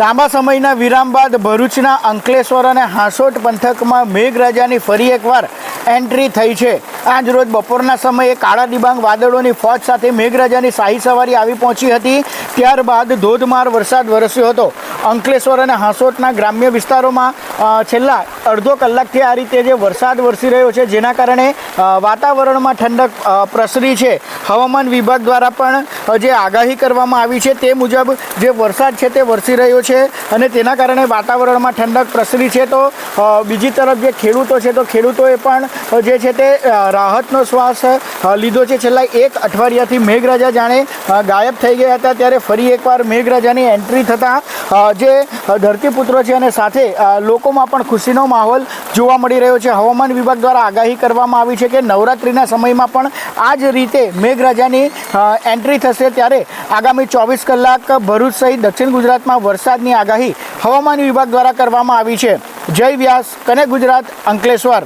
લાંબા સમયના વિરામ બાદ ભરૂચના અંકલેશ્વર અને હાંસોટ પંથકમાં મેઘરાજાની ફરી એકવાર એન્ટ્રી થઈ છે. આજ રોજ બપોરના સમયે કાળા ડિબાંગ વાદળોની ફોજ સાથે મેઘરાજાની શાહી સવારી આવી પહોંચી હતી. ત્યારબાદ ધોધમાર વરસાદ વરસ્યો હતો. અંકલેશ્વર અને હાંસોટના ગ્રામ્ય વિસ્તારોમાં છેલ્લા અડધો કલાકથી આ રીતે જે વરસાદ વરસી રહ્યો છે, જેના કારણે વાતાવરણમાં ઠંડક પ્રસરી છે. હવામાન વિભાગ દ્વારા પણ જે આગાહી કરવામાં આવી છે, તે મુજબ જે વરસાદ છે તે વરસી રહ્યો છે. અને તેના કારણે વાતાવરણમાં ઠંડક પ્રસરી છે તો બીજી તરફ જે ખેડૂતો છે, તો ખેડૂતોએ પણ જે છે તે રાહતનો શ્વાસ લીધો છે. છેલ્લા એક અઠવાડિયાથી મેઘરાજા જાણે ગાયબ થઈ ગયા હતા ત્યારે ફરી એકવાર મેઘરાજાની એન્ટ્રી થતાં જે ધરતીપુત્રો છે અને સાથે લોકોમાં પણ ખુશીનો માહોલ જોવા મળી રહ્યો છે. હવામાન વિભાગ દ્વારા આગાહી કરવામાં આવી છે કે નવરાત્રિના સમયમાં પણ આ જ રીતે મેઘરાજાની એન્ટ્રી થશે ત્યારે આગામી ચોવીસ કલાક ભરૂચ સહિત દક્ષિણ ગુજરાતમાં વરસાદની આગાહી હવામાન વિભાગ દ્વારા કરવામાં આવી છે. જય વ્યાસ કને ગુજરાત અંકલેશ્વર?